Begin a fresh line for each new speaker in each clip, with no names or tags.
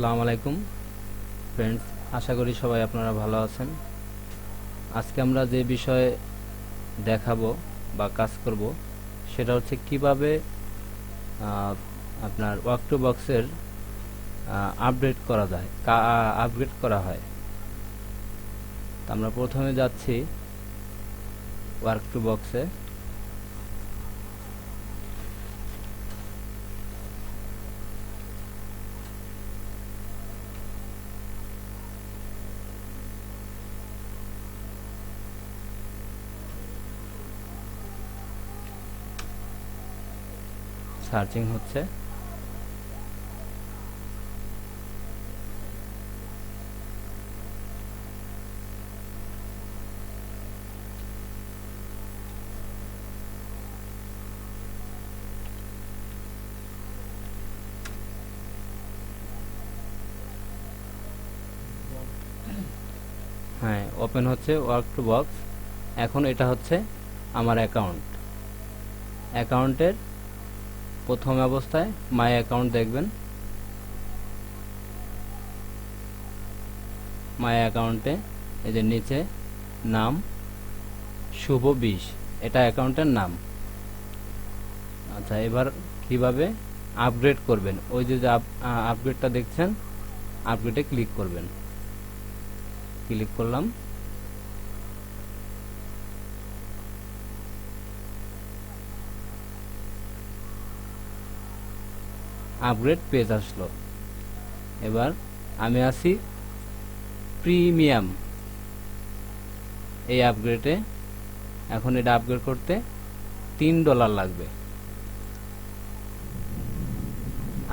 আসসালামু আলাইকুম। ফ্রেন্ডস আশা করি সবাই আপনারা ভালো আছেন। আজকে আমরা যে বিষয়ে দেখাবো বা কাজ করব, সেটা হচ্ছে কীভাবে আপনার ওয়ার্ক টু বক্সের আপডেট করা যায় আপগ্রেড করা হয়। তো আমরা প্রথমে যাচ্ছি ওয়ার্ক টু বক্সে সার্চিং হচ্ছে। হ্যাঁ ওপেন হচ্ছে ওয়ার্ক টু বক্স এখন এটা হচ্ছে আমার অ্যাকাউন্ট অ্যাকাউন্টের প্রথম অবস্থায় মাই অ্যাকাউন্ট দেখবেন। মাই অ্যাকাউন্টে, এই যে নিচে নাম, শুভ বিশ, এটা অ্যাকাউন্টের নাম। আচ্ছা এবার কীভাবে আপগ্রেড করবেন? ওই যে আপগ্রেডটা দেখছেন, আপগ্রেডে ক্লিক করবেন। ক্লিক করলাম। আপগ্রেড পেজ আসলো। এবার আমি আছি প্রিমিয়াম। এই আপগ্রেডে এখন এটা আপগ্রেড করতে তিন ডলার লাগবে।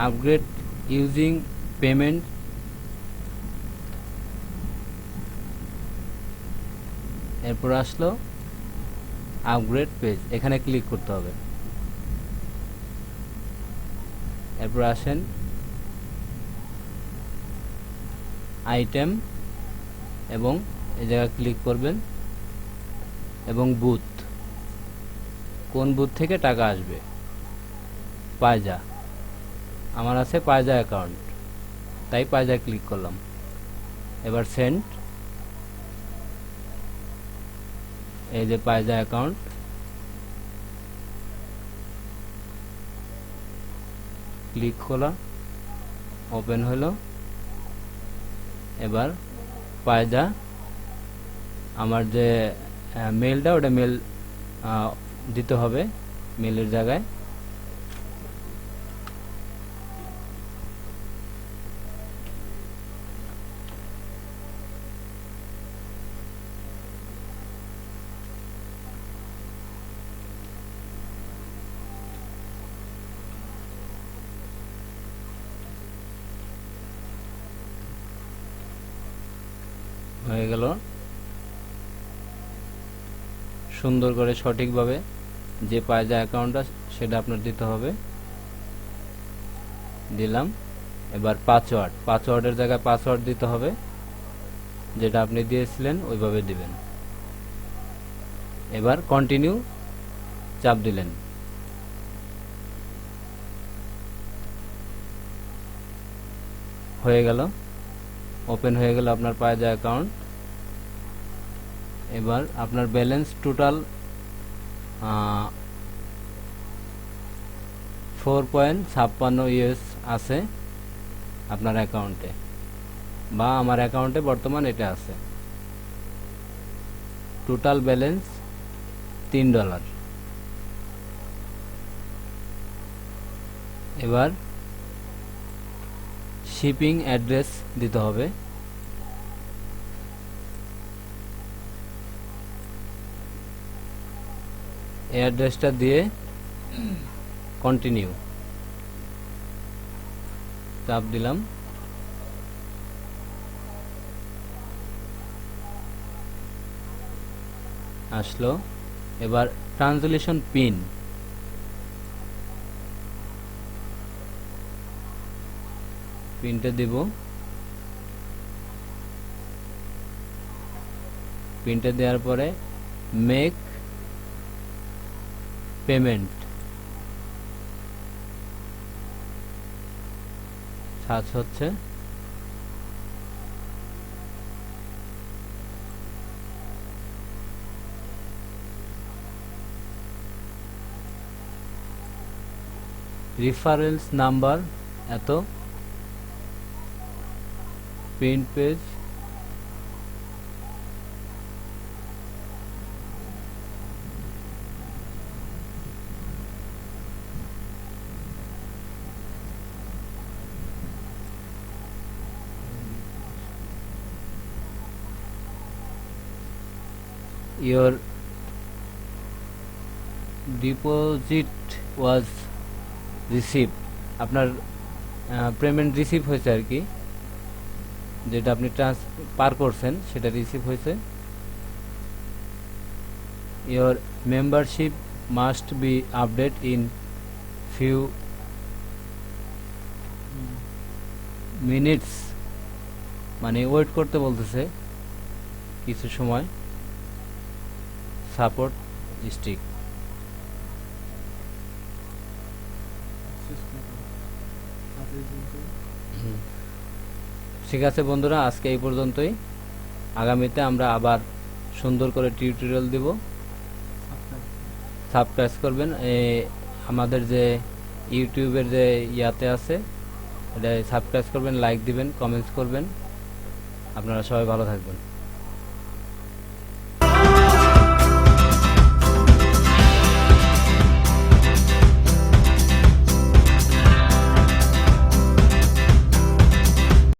আপগ্রেড ইউজিং পেমেন্ট এরপর আসলো আপগ্রেড পেজ। এখানে ক্লিক করতে হবে। এরপর আসেন আইটেম এবং এ জায়গায় ক্লিক করবেন এবং বুথ কোন বুথ থেকে টাকা আসবে? পায়জা। আমার আছে পায়জা অ্যাকাউন্ট তাই পায়জা ক্লিক করলাম। এবার সেন্ট এই যে পায়জা অ্যাকাউন্ট ক্লিক খোলা ওপেন হলো। এবার পায়দা আমার যে মেলটা ওটা মেল দিতে হবে মেলের জায়গায়। হয়ে গেল। সুন্দর করে সঠিকভাবে যে পায়জা অ্যাকাউন্টটা সেটা আপনার দিতে হবে। দিলাম। এবার পাসওয়ার্ড পাসওয়ার্ডের জায়গায় পাসওয়ার্ড দিতে হবে। যেটা আপনি দিয়েছিলেন, ওইভাবে দিবেন। এবার কন্টিনিউ চাপ দিলেন। হয়ে গেল। ওপেন হয়ে গেল আপনার পায় পায়জা অ্যাকাউন্ট এবার আপনার ব্যালেন্স টোটাল ফোর পয়েন্ট ছাপ্পান্ন ইউএস আছে আপনার অ্যাকাউন্টে বা আমার অ্যাকাউন্টে বর্তমান এটা আছে। টোটাল ব্যালেন্স তিন ডলার এবার শিপিং অ্যাড্রেস দিতে হবে। এই অ্যাড্রেসটা দিয়ে কন্টিনিউ চাপ দিলাম। আসলো। এবার ট্রান্সলেশন পিন পিনটা দেব। পিনটা দেওয়ার পরে মেক পেমেন্ট সার্চ হচ্ছে রেফারেন্স নাম্বার এত print page your deposit was received. আপনার পেমেন্ট রিসিভ হয়েছে আর কি, যেটা আপনি ট্রান্স পার করছেন, সেটা রিসিভ হয়েছে। Your membership must be update in few minutes মানে ওয়েট করতে বলতেছে কিছু সময়। সাপোর্ট স্টিক। ঠিক আছে বন্ধুরা, আজকে এই পর্যন্তই। আগামীতে আমরা আবার সুন্দর করে টিউটোরিয়াল দিব। সাবস্ক্রাইব করবেন। আমাদের যে ইউটিউবের যে ইয়াতে আছে, এটা সাবস্ক্রাইব করবেন, লাইক দিবেন, কমেন্টস করবেন। আপনারা সবাই ভালো থাকবেন।